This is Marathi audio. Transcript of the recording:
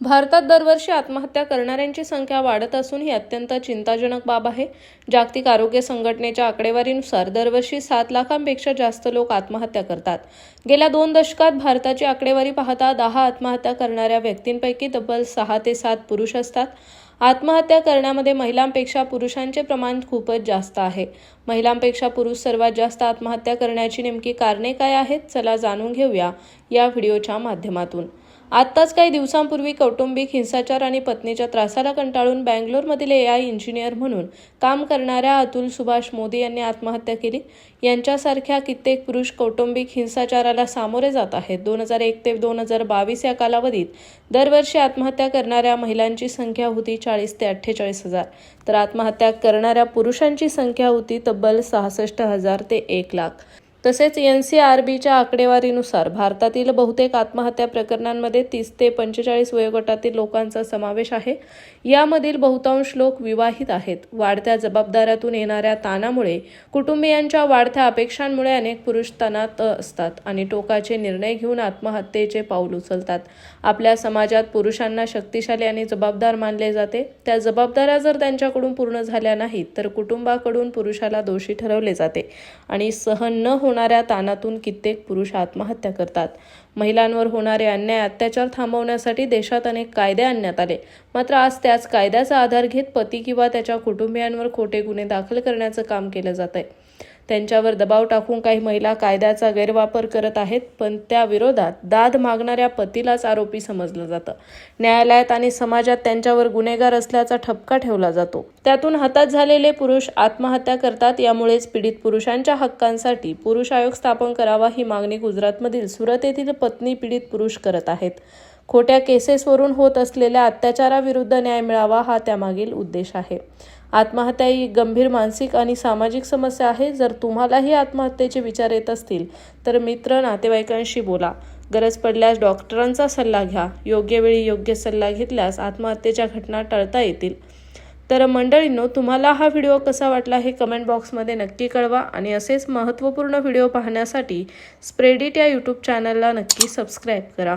भारतात दरवर्षी आत्महत्या करणाऱ्यांची संख्या वाढत असून ही अत्यंत चिंताजनक बाब आहे. जागतिक आरोग्य संघटनेच्या आकडेवारीनुसार दरवर्षी सात लाखांपेक्षा जास्त लोक आत्महत्या करतात. गेल्या दोन दशकात भारताची आकडेवारी पाहता दहा आत्महत्या करणाऱ्या व्यक्तींपैकी तब्बल सहा ते सात पुरुष असतात. आत्महत्या करण्यामध्ये महिलांपेक्षा पुरुषांचे प्रमाण खूपच जास्त आहे. महिलांपेक्षा पुरुष सर्वात जास्त आत्महत्या करण्याची नेमकी कारणे काय आहेत? चला जाणून घेऊया या व्हिडिओच्या माध्यमातून. आत्ताच काही दिवसांपूर्वी कौटुंबिक हिंसाचार आणि पत्नीच्या त्रासाला कंटाळून बँगलोरमधील ए आय इंजिनियर म्हणून काम करणाऱ्या अतुल सुभाष मोदी यांनी आत्महत्या केली. यांच्यासारख्या कित्येक पुरुष कौटुंबिक हिंसाचाराला सामोरे जात आहेत. दोन हजार एक ते दोन हजार बावीस या कालावधीत दरवर्षी आत्महत्या करणाऱ्या महिलांची संख्या होती चाळीस ते अठ्ठेचाळीस हजार. तर आत्महत्या करणाऱ्या पुरुषांची संख्या होती तब्बल सहासष्ट हजार ते एक लाख. तसेच एन सी आर बीच्या आकडेवारीनुसार भारतातील बहुतेक आत्महत्या प्रकरणांमध्ये तीस ते पंचेचाळीस वयोगटातील लोकांचा समावेश आहे. यामधील बहुतांश लोक विवाहित आहेत. वाढत्या जबाबदाऱ्यातून येणाऱ्या ताणामुळे कुटुंबियांच्या वाढत्या अपेक्षांमुळे अनेक पुरुष तणात असतात आणि टोकाचे निर्णय घेऊन आत्महत्येचे पाऊल उचलतात. आपल्या समाजात पुरुषांना शक्तिशाली आणि जबाबदार मानले जाते. त्या जबाबदाऱ्या जर त्यांच्याकडून पूर्ण झाल्या नाहीत तर कुटुंबाकडून पुरुषाला दोषी ठरवले जाते आणि सहन न होणाऱ्या ताणातून कित्येक पुरुष आत्महत्या करतात. महिलांवर होणारे अन्याय अत्याचार थांबवण्यासाठी देशात अनेक कायदे आणण्यात आले. मात्र आज त्याच कायद्याचा आधार घेत पती किंवा त्याच्या कुटुंबियांवर खोटे गुन्हे दाखल करण्याचं काम केलं जात आहे त्यांच्यावर दबाव टाकून काही महिला कायद्याचा गैरवापर करत आहेत पण त्याविरोधात दाद मागणाऱ्या पतीलाच आरोपी समजलं जातं. न्यायालयात आणि समाजात त्यांच्यावर गुन्हेगार असल्याचा ठपका ठेवला जातो. त्यातून हातात झालेले पुरुष आत्महत्या करतात यामुळेच पीडित पुरुषांच्या हक्कांसाठी पुरुष आयोग स्थापन करावा ही मागणी गुजरातमधील सुरत येथील पत्नी पीडित पुरुष करत आहेत. खोट्या केसेसवरून होत असलेल्या अत्याचाराविरुद्ध न्याय मिळावा हा त्यामागील उद्देश आहे. आत्महत्या ही गंभीर मानसिक आणि सामाजिक समस्या आहे. जर तुम्हालाही आत्महत्येचे विचार येत असतील तर मित्र नातेवाईकांशी बोला. गरज पडल्यास डॉक्टरांचा सल्ला घ्या. योग्य वेळी योग्य सल्ला घेतल्यास आत्महत्येच्या घटना टळता येतील. तर मंडळींनो तुम्हाला हा व्हिडिओ कसा वाटला हे कमेंट बॉक्समध्ये नक्की कळवा आणि असेच महत्त्वपूर्ण व्हिडिओ पाहण्यासाठी स्प्रेडिट या यूट्यूब चॅनलला नक्की सबस्क्राईब करा.